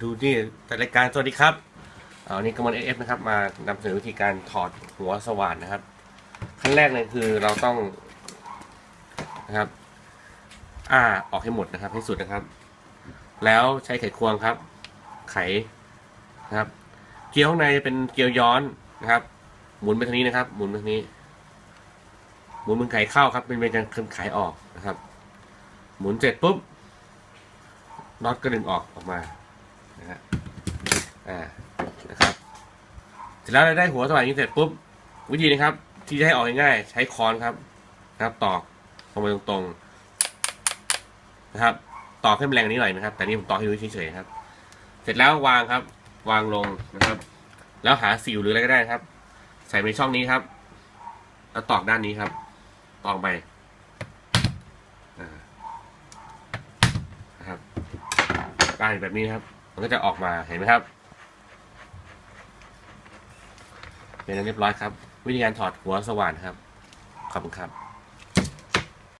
ดูนี่แต่รายการสวัสดีครับอันนี้กำมลเอฟนะครับ มานำเสนอวิธีการถอดหัวสว่านนะครับ ขั้นแรกเลยคือเราต้องนะครับ อ้าออกให้หมดนะครับ ให้สุดนะครับ แล้วใช้ไขควงครับ ไขนะครับ เกลียวข้างในเป็นเกลียวย้อนนะครับ หมุนไปทางนี้นะครับ หมุนไปทางนี้ หมุนมือไขเข้าครับ เป็นเป็นการเคลื่อนไขออกนะครับ หมุนเสร็จปุ๊บน็อตก็ดึงออกออกมา นะฮะอ่านะครับเสร็จแล้วเราได้หัวสว่านนี้เสร็จปุ๊บวิธีนะครับ ที่จะให้ออกง่ายๆใช้ค้อนครับนะครับตอกลงไปตรงๆนะครับตอกให้มแรงนี้หน่อยนะครับ แต่นี่ผมตอกให้ดูเฉยๆครับ เสร็จแล้ววางครับ วางลงนะครับ แล้วหาสิวหรืออะไรก็ได้ครับ ใส่ในช่องนี้ครับ แล้วตอกด้านนี้ครับ ตอกไปนะครับได้แบบนี้ครับ ก็จะออกมาเห็นไหมครับ เป็นอันเรียบร้อยครับ วิธีการถอดหัวสว่านครับ ขอบคุณครับ